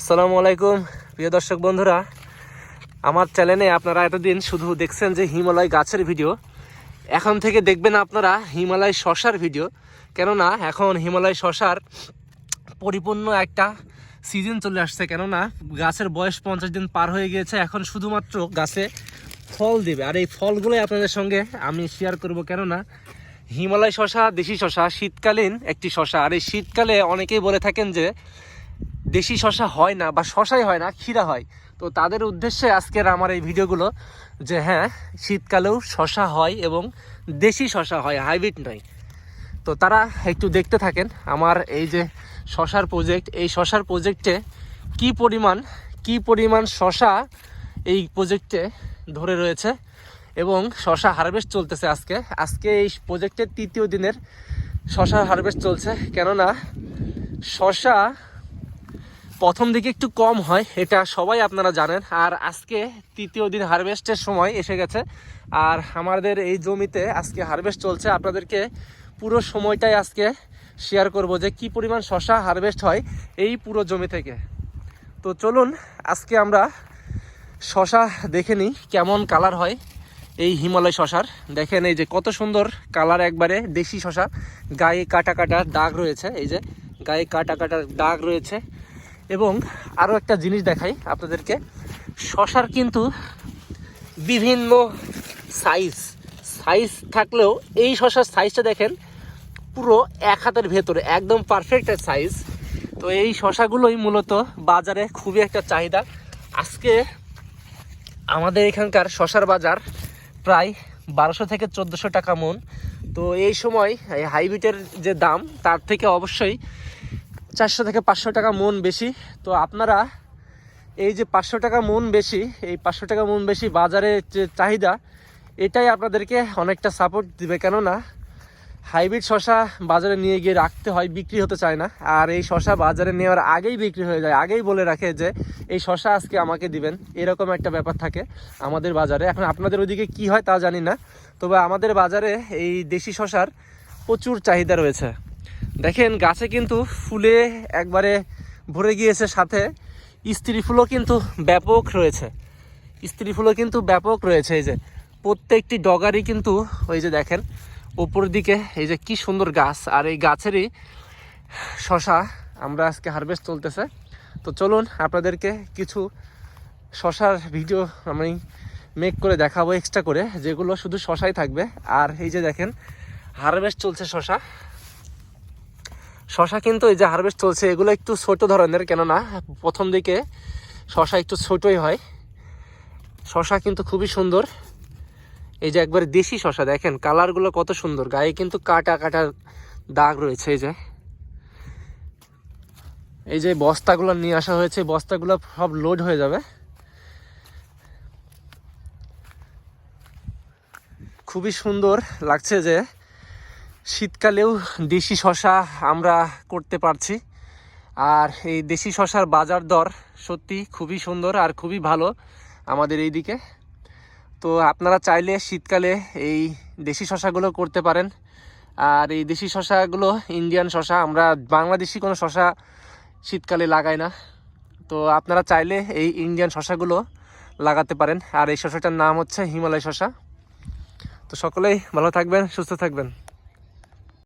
আসসালামু আলাইকুম, প্রিয় দর্শক বন্ধুরা। আমার চ্যানেলে আপনারা এতদিন শুধু দেখছেন যে হিমালয় গাছের ভিডিও এখন থেকে দেখবেন আপনারা হিমালয় শশার ভিডিও কেননা এখন হিমালয় শশার পরিপূর্ণ একটা সিজন চলে আসছে। কেননা গাছের বয়স পঞ্চাশ দিন পার হয়ে গিয়েছে। এখন শুধুমাত্র গাছে ফল দেবে। আর এই ফলগুলোই আপনাদের সঙ্গে আমি শেয়ার করব। কেননা হিমালয় শশা দেশি শশা, শীতকালীন একটি শশা। আর এই শীতকালে অনেকেই বলে থাকেন যে দেশি শশা হয় না বা শশাই হয় না, ক্ষীরা হয়। তো তাদের উদ্দেশ্যে আজকের আমার এই ভিডিওগুলো যে হ্যাঁ শীতকালেও শশা হয় এবং দেশি শশা হয়, হাইব্রিড নয়। তো তারা একটু দেখতে থাকেন আমার এই যে শশার প্রজেক্ট এই শশার প্রজেক্টে কি পরিমাণ কি পরিমাণ শশা এই প্রজেক্টে ধরে রয়েছে এবং শশা হারভেস্ট চলতেছে আজকে। আজকে এই প্রজেক্টের তৃতীয় দিনের শশা হারভেস্ট চলছে। কেননা শশা প্রথম দিকে একটু কম হয়, এটা সবাই আপনারা জানেন। আর আজকে তৃতীয় দিন হারভেস্টের সময় এসে গেছে। আর আমাদের এই জমিতে আজকে হারভেস্ট চলছে। আপনাদেরকে পুরো সময়টাই আজকে শেয়ার করব যে কি পরিমাণ শশা হারভেস্ট হয় এই পুরো জমি থেকে। তো চলুন, আজকে আমরা শশা দেখে নিই কেমন কালার হয় এই হিমালয় শশার দেখেন এই যে কত সুন্দর কালার একবারে দেশি শশা গায়ে কাটা কাটা দাগ রয়েছে, এই যে গায়ে কাটা কাটা দাগ রয়েছে। এবং আরও একটা জিনিস দেখাই আপনাদেরকে। শশার কিন্তু বিভিন্ন সাইজ সাইজ থাকলেও এই শশার সাইজটা দেখেন পুরো এক হাতের ভেতরে, একদম পারফেক্ট সাইজ তো এই শশাগুলোই মূলত বাজারে খুবই একটা চাহিদা। আজকে আমাদের এখানকার শশার বাজার প্রায় বারোশো থেকে চোদ্দোশো টাকা মন। তো এই সময় এই হাইব্রিডের যে দাম, তার থেকে অবশ্যই চারশো থেকে পাঁচশো টাকা মন বেশি। তো আপনারা এই যে পাঁচশো টাকা মন বেশি, এই পাঁচশো টাকা মন বেশি বাজারে যে চাহিদা, এটাই আপনাদেরকে অনেকটা সাপোর্ট দিবে। কেননা, হাইব্রিড শশা বাজারে নিয়ে গিয়ে রাখতে হয়, বিক্রি হতে চায় না। আর এই শশা বাজারে নেওয়ার আগেই বিক্রি হয়ে যায়। আগেই বলে রাখে যে, এই শশা আজকে আমাকে দিবেন। এরকম একটা ব্যাপার থাকে আমাদের বাজারে। এখন আপনাদের ওইদিকে কি হয় তা জানি না। তবে আমাদের বাজারে এই দেশি শশার প্রচুর চাহিদা রয়েছে। দেখেন গাছে কিন্তু ফুলে একবারে ভরে গিয়েছে সাথে। স্ত্রী ফুলও কিন্তু ব্যাপক রয়েছে। স্ত্রী ফুলও কিন্তু ব্যাপক রয়েছে। এই যে প্রত্যেকটি ডগারই কিন্তু ওই যে দেখেন উপর দিকে এই যে কি সুন্দর গাছ। আর এই গাছেরই শশা আমরা আজকে হারভেস্ট চলতেছে। তো চলুন আপনাদেরকে কিছু শশার ভিডিও আমি মেক করে দেখাবো এক্সট্রা করে, যেগুলো শুধু শশাই থাকবে। আর এই যে দেখেন হারভেস্ট চলছে শশা। শশা কিন্তু এই যে হারভেস্ট চলছে, এগুলো একটু ছোট ধরনের, কেননা প্রথম দিকে শশা একটু ছোটই হয়। শশা কিন্তু খুবই সুন্দর। এই যে একবার দেশি শশা দেখেন, কালারগুলো কত সুন্দর, গায়ে কিন্তু কাটা কাটা দাগ রয়েছে এই যে। এই যে বস্তাগুলো নিয়ে আসা হয়েছে বস্তাগুলো সব লোড হয়ে যাবে। খুবই সুন্দর লাগছে যে শীতকালেও দেশি শশা আমরা করতে পারছি। আর এই দেশি শশার বাজার দর সত্যি খুবই সুন্দর আর খুবই ভালো আমাদের এই দিকে তো আপনারা চাইলে শীতকালে এই দেশি শশাগুলো করতে পারেন। আর এই দেশি শশাগুলো ইন্ডিয়ান শশা, আমরা বাংলাদেশি কোনো শশা শীতকালে লাগাই না। তো আপনারা চাইলে এই ইন্ডিয়ান শশাগুলো লাগাতে পারেন। আর এই শশাটার নাম হচ্ছে হিমালয় শশা। তো সকলেই ভালো থাকবেন, সুস্থ থাকবেন।